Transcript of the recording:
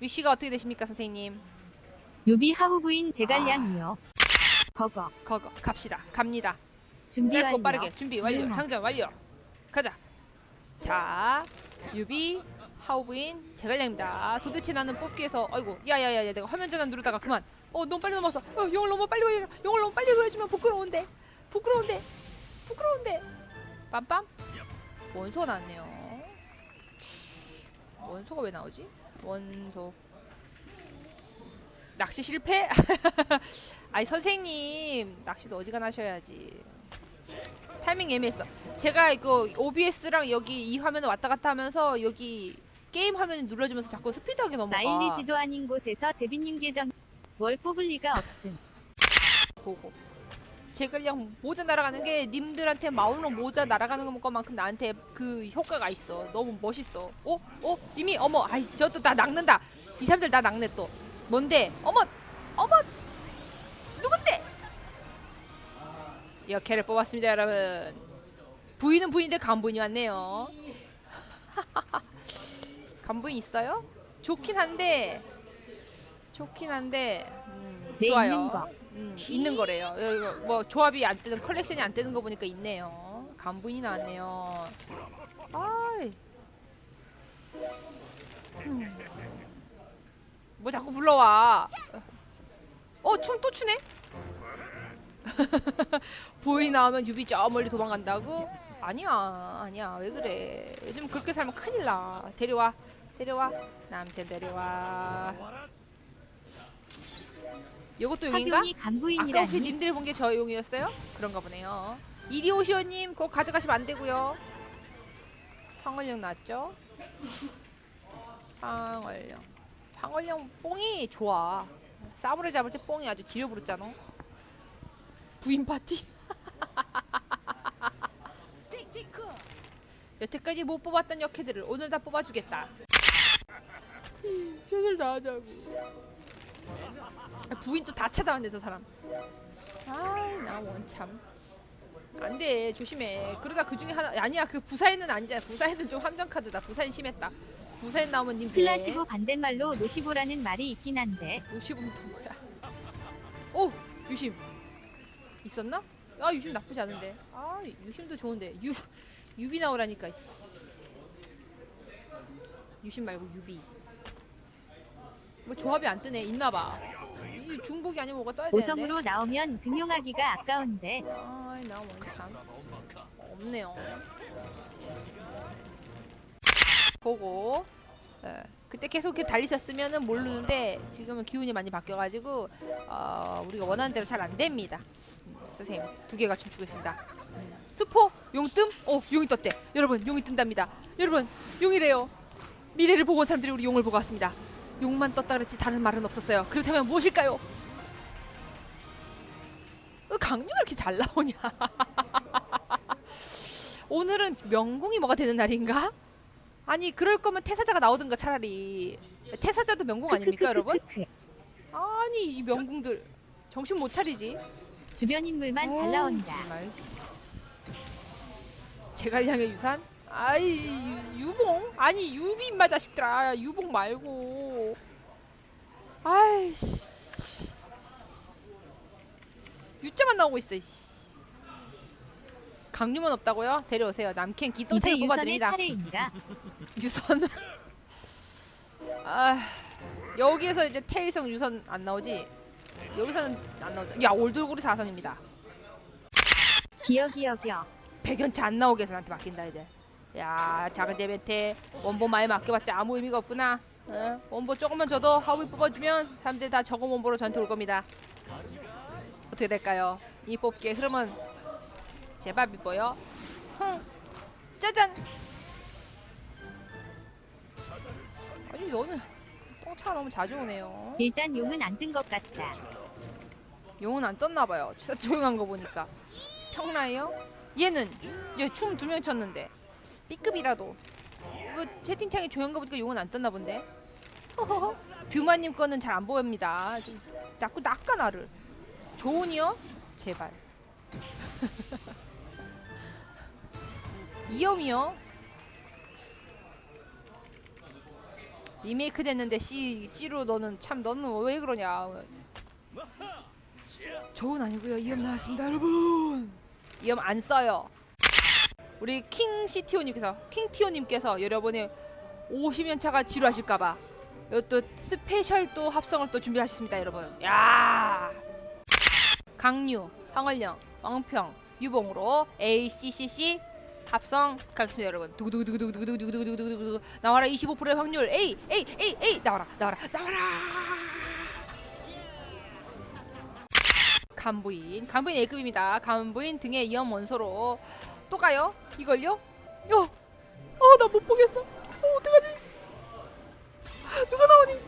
위시가 어떻게 되십니까 선생님? 유비 하우 부인 제갈량이요. 버거 거거 갑시다. 갑니다. 준비 짧고 완료. 빠르게 준비 완료. 주문하. 장전 완료. 가자. 자, 유비 하우부인 제갈량입니다. 도대체 나는 뽑기에서 아이고 야야야야 내가 화면 전환 누르다가 그만. 어 너무 빨리 넘었어. 어, 용을 너무 빨리 보여. 용을 너무 빨리 보여주면 부끄러운데. 부끄러운데. 부끄러운데. 빰빰. 원소가 나왔네요. 원소가 왜 나오지? 원소. 낚시 실패? 아니 선생님 낚시도 어지간하셔야지. 타이밍 애매했어. 제가 이거 OBS랑 여기 이 화면을 왔다 갔다 하면서 여기 게임 화면 눌러주면서 자꾸 스피드하게 넘어가. 마일리지도 아닌 곳에서 제비님 계정 월 뽑을 리가 없음. 보고. 제가 그냥 모자 날아가는 게 님들한테 마운로 모자 날아가는 것만큼 나한테 그 효과가 있어. 너무 멋있어. 어? 어? 이미 어머, 아이 저 또 나 낚는다. 이 사람들 나 낚네 또. 뭔데? 어머, 어머, 누군데? 역해를 뽑았습니다, 여러분. 부인은 부인인데 간부인이 왔네요. 간부인 있어요? 좋긴 한데, 좋긴 한데, 음, 네, 좋아요. 거. 음, 있는 거래요. 이거 뭐 조합이 안 뜨는 컬렉션이 안 뜨는 거 보니까 있네요. 간부인이 나왔네요. 아이. 음. 뭐 자꾸 불러와. 어, 춤 또 추네? 부인 나오면 유비 저 멀리 도망간다고? 아니야, 아니야. 왜 그래? 요즘 그렇게 살면 큰일 나. 데려와, 데려와. 남편 데려와. 이것도 용인가? 아까 혹시 간부인이라니. 님들이 본게 저 용이었어요? 그런가 보네요. 이리오시오님 그거 가져가시면 안 되고요. 황홀령 났죠? 황홀령. 황홀령 뽕이 좋아. 싸구려 잡을 때 뽕이 아주 지려 부르잖아. 부인 파티. 여태까지 못 뽑았던 역해들을 오늘 다 뽑아주겠다. 슬슬 다 하자고. 부인 또 다 찾아왔네 저 사람. 아이 나 원참. 안돼 조심해. 그러다 그 중에 하나 아니야 그 부사에는 아니잖아. 부사에는 좀 함정 카드다. 부사엔 심했다. 부사엔 나오면 님 플라시보 반대말로 노시보라는 말이 있긴 한데 노시봄 또 뭐야? 오 유심 있었나? 아 유심 나쁘지 않은데. 아 유심도 좋은데 유 유비 나오라니까. 씨. 유심 말고 유비. 뭐 조합이 안 뜨네. 있나 봐. 이 중복이 아니면 뭐가 떠야 되는데. 오성으로 나오면 등용하기가 아까운데 아이 나 원참 없네요. 보고 예, 그때 계속 이렇게 달리셨으면은 모르는데 지금은 기운이 많이 바뀌어가지고 어, 우리가 원하는 대로 잘 안 됩니다. 음, 선생님 두 개가 춤추겠습니다. 스포 용뜸 오 용이 떴대. 여러분 용이 뜬답니다. 여러분 용이래요. 미래를 보고 온 사람들이 우리 용을 보고 왔습니다. 용만 떴다 그랬지 다른 말은 없었어요. 그렇다면 무엇일까요? 왜 강류가 이렇게 잘 나오냐? 오늘은 명궁이 뭐가 되는 날인가? 아니 그럴 거면 태사자가 나오든가 차라리 태사자도 명궁 아닙니까 여러분? 아니 이 명궁들 정신 못 차리지? 주변 인물만 잘 어이, 나온다. 정말. 제갈량의 유산? 아이 유봉? 아니 유비 인마 자식들아 유봉 말고 아이씨. 유자만 나오고 있어 이씨. 강유만 없다고요? 데려오세요. 남캔 기똥차를 유선의 뽑아드립니다? 유선. 아 여기에서 이제 태일성 유선 안 나오지? 여기서는 안 나오죠. 야 올돌고리 4선입니다. 기억이여겨. 백연차 안 나오게 해서 나한테 맡긴다 이제. 야 작은 제베테 원본 많이 맡겨봤자 아무 의미가 없구나 어? 원본 조금만 줘도 하위 뽑아주면 사람들이 다 저거 원본으로 전투 올 겁니다 어떻게 될까요 이 뽑기의 흐름은 제발 믿고요 흥 짜잔 아니 너는 똥차가 너무 자주 오네요 일단 용은 안 뜬 것 같다. 용은 안 떴나 봐요. 진짜 조용한 거 보니까. 평라예요? 얘는 얘 춤 두 명 췄는데 B급이라도 뭐 채팅창에 조용한 거 보니까 용은 안 떴나 본데. 허허허. 드마님 거는 잘 안 보입니다. 좀 자꾸 낚아 나를. 조은이요? 제발. 이염이요? 리메이크 됐는데 C C로 너는 참 너는 왜 그러냐 좋은 아니고요 이염 나왔습니다 여러분 이염 안 써요 우리 킹 시티오님께서 킹티오님께서 여러분의 50년 차가 지루하실까봐 이또 스페셜 또 합성을 또 준비하셨습니다 여러분. 야! 강류 황을령 왕평 유봉으로 ACCC 합성 가겠습니다 여러분. 두구두구두구두구두구두구두구두구 나와라 25%의 확률 에이 에이 에이 에이 나와라 나와라 나와라 간부인 간부인 A급입니다 간부인 등에 이염 원소로 또 가요? 이걸요? 어, 어어 나 못 보겠어. 어 어떡하지? 누가 나오니